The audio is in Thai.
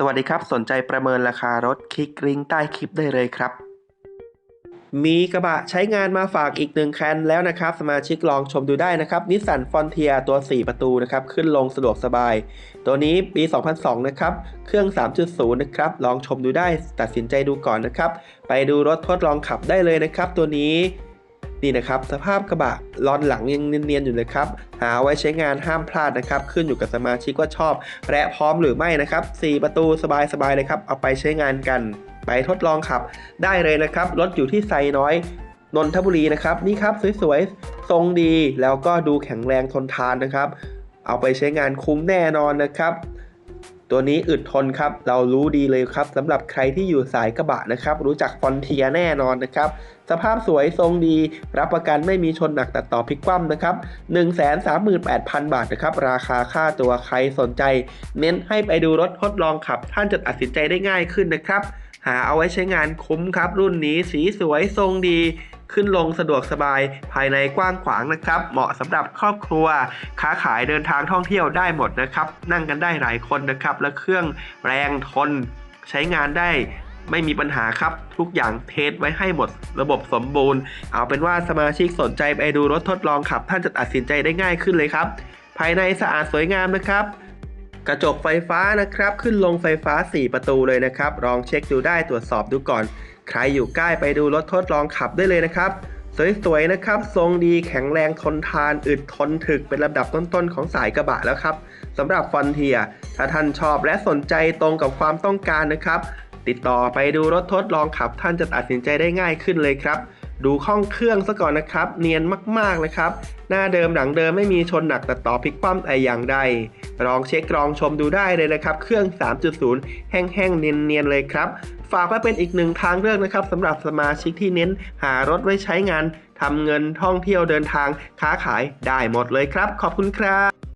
สวัสดีครับ สนใจประเมินราคารถคลิกลิงก์ใต้คลิปได้เลยครับ มีกระบะใช้งานมาฝากอีกหนึ่งคันแล้วนะครับ สมาชิกลองชมดูได้นะครับนิสสันฟอนเทียตัว 4 ประตูนะครับ ขึ้นลงสะดวกสบาย ตัวนี้ปี 2002 นะครับ เครื่อง 3.0 นะครับ ลองชมดูได้ตัดสินใจดูก่อนนะครับ ไปดูรถทดลองขับได้เลยนะครับ ตัวนี้ นี่นะครับสภาพกระบะลอนหลังยังเนียนๆอยู่เลยครับ หาไว้ใช้งานห้ามพลาดนะครับ ขึ้นอยู่กับสมาชิกว่าชอบ และพร้อมหรือไม่นะครับ 4 ประตูสบายๆเลยครับ เอาไปใช้งานกัน ไปทดลองขับ ได้เลยนะครับ รถอยู่ที่ไซน้อยนนทบุรีนะครับนี่ครับสวยๆทรงดีแล้วก็ดูแข็งแรงทนทานนะครับ เอาไปใช้งานคุ้มแน่นอนนะครับ ตัวนี้อึดทนครับ เรารู้ดีเลยครับสำหรับใครที่อยู่สายกระบะนะครับ รู้จักฟอนเทียแน่นอนนะครับ สภาพสวยทรงดี รับประกันไม่มีชนหนักตัดต่อพลิกคว่ำนะครับ 138,000 บาทนะครับ ราคาค่าตัวใครสนใจ เน้นให้ไปดูรถทดลองขับ ท่านจะตัดสินใจได้ง่ายขึ้นนะครับ หาเอาไว้ใช้งานคุ้มครับ รุ่นนี้สีสวยทรงดี ขึ้นลงสะดวกสบายภายในกว้างขวางนะครับ เหมาะสำหรับครอบครัว ค้าขายเดินทางท่องเที่ยวได้หมดนะครับ นั่งกันได้หลายคนนะครับ และเครื่องแรงทนใช้งานได้ไม่มีปัญหาครับ ทุกอย่างเทสไว้ให้หมดระบบสมบูรณ์ เอาเป็นว่าสมาชิกสนใจไปดูรถทดลองขับ ท่านจะตัดสินใจได้ง่ายขึ้นเลยครับ ภายในสะอาดสวยงามนะครับ กระจกไฟฟ้านะครับ ขึ้นลงไฟฟ้า 4 ประตูเลยนะครับลองเช็คดูได้ตรวจสอบดูก่อน ใครอยู่ใกล้ไปดูรถทดลองขับได้เลยนะครับ สวยๆนะครับ ทรงดีแข็งแรงทนทาน อึดทนถึกเป็นลำดับต้นๆ ของสายกระบะแล้วครับสำหรับฟอนเทียถ้าท่านชอบและสนใจตรงกับความต้องการนะครับ ติดต่อไปดูรถทดลองขับ ท่านจะตัดสินใจได้ง่ายขึ้นเลยครับดูข้องเครื่องซะก่อนนะครับ เนียนมากๆเลยครับ หน้าเดิมหลังเดิมไม่มีชนหนักตัดต่อพลิกคว่ำแต่อย่างใดลองเช็คลองชมดูได้เลยนะครับ เครื่อง 3.0 แห้งๆ เนียนๆ เลยครับ ฝากไว้เป็นอีกหนึ่งทางเลือกนะครับสำหรับสมาชิกที่เน้นหารถไว้ใช้งานทำเงินท่องเที่ยวเดินทางค้าขายได้หมดเลยครับ ขอบคุณครับ